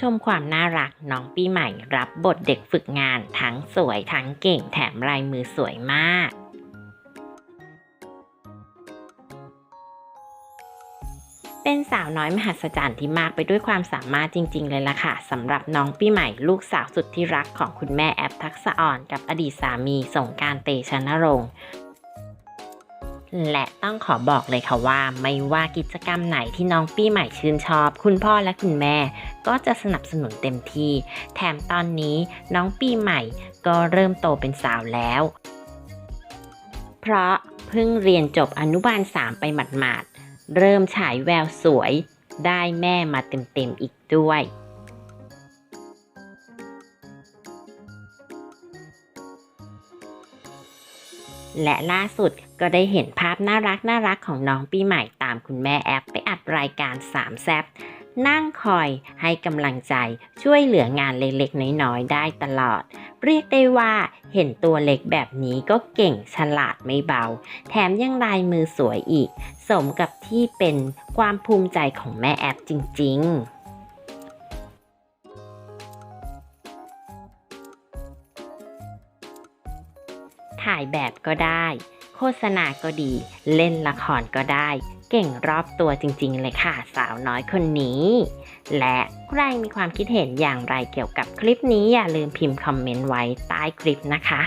ชมความน่ารักน้องปีใหม่รับบทเด็กฝึกงานทั้งสวยทั้งเก่งแถมลายมือสวยมาก เป็นสาวน้อยมหัศจรรย์ที่มากไปด้วยความสามารถจริง ๆ เลยล่ะค่ะสำหรับน้องปีใหม่ลูกสาวสุดที่รักของคุณแม่แอปทักษะอ่อนกับอดีตสามีสงการเตชะนรงค์ และต้องขอบอกเลยค่ะว่า ไม่ว่ากิจกรรมไหนที่น้องปีใหม่ชื่นชอบ คุณพ่อและคุณแม่ ก็จะสนับสนุนเต็มที่ แถมตอนนี้น้องปีใหม่ก็เริ่มโตเป็นสาวแล้ว เพราะเพิ่งเรียนจบอนุบาล 3 ไปหมาดๆเริ่มฉายแววสวย ได้แม่มาเต็มๆอีกด้วย และล่าสุดก็ได้เห็นภาพน่ารักน่ารักของน้องปีใหม่ตามคุณแม่แอปไปอัดรายการสามแซบนั่งคอยให้กำลังใจช่วยเหลืองานเล็กๆ น้อยๆ ได้ตลอด เรียกได้ว่าเห็นตัวเล็กแบบนี้ก็เก่งฉลาดไม่เบา แถมยังลายมือสวยอีก สมกับที่เป็นความภูมิใจของแม่แอปจริง ๆ ถ่ายแบบก็ได้ โฆษณาก็ดี เล่นละครก็ได้ เก่งรอบตัวจริงๆเลยค่ะ สาวน้อยคนนี้ และใครมีความคิดเห็นอย่างไรเกี่ยวกับคลิปนี้อย่าลืมพิมพ์คอมเมนต์ไว้ใต้คลิปนะคะ